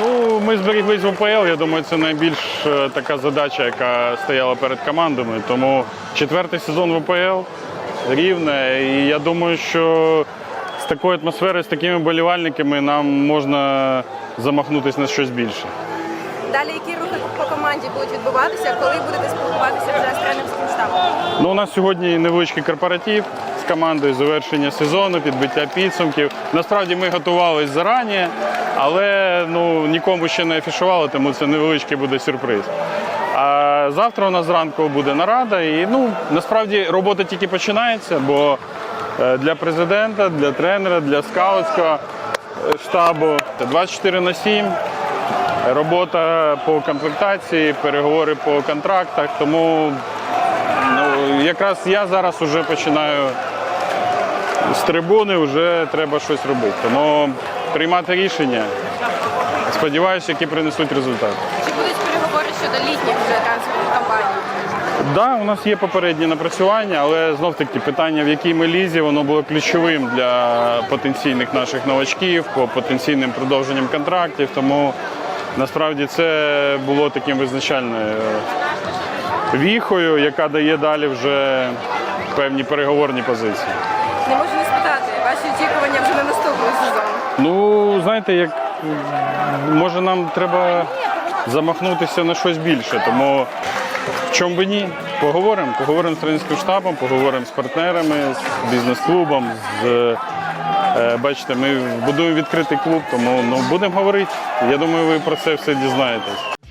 Ну, ми зберіглись в УПЛ. Я думаю, це найбільш е, така задача, яка стояла перед командами. Тому четвертий сезон в УПЛ рівне. І я думаю, що з такою атмосферою, з такими болівальниками нам можна замахнутися на щось більше. Далі які рухи по команді будуть відбуватися, коли будете спілкуватися вже з тренерським штабом? Ну, у нас сьогодні невеличкий корпоратив командою завершення сезону, підбиття підсумків. Насправді ми готувалися зарані, але ну, нікому ще не афішували, тому це невеличкий буде сюрприз. А завтра у нас зранку буде нарада, і ну, насправді робота тільки починається, бо е, для президента, для тренера, для скаутського е, штабу 24 на 7 робота по комплектації, переговори по контрактах. Тому ну, якраз я зараз вже починаю з трибуни, вже треба щось робити. Тому приймати рішення, сподіваюся, які принесуть результат. Чи будуть переговори щодо літніх вже трансферних кампаній? Так, да, у нас є попередні напрацювання, але знов таки питання, в якій ми лізі, воно було ключовим для потенційних наших новачків, по потенційним продовженням контрактів. Тому насправді це було таким визначальною віхою, яка дає далі вже певні переговорні позиції. Не можу не спитати, ваші очікування вже на наступний сезон. Ну, знаєте, як може нам треба замахнутися на щось більше, тому в чому би ні, поговоримо. Поговоримо з тренерським штабом, поговоримо з партнерами, з бізнес-клубом. З, е, бачите, ми будуємо відкритий клуб, тому ну, будемо говорити. Я думаю, ви про це все дізнаєтесь.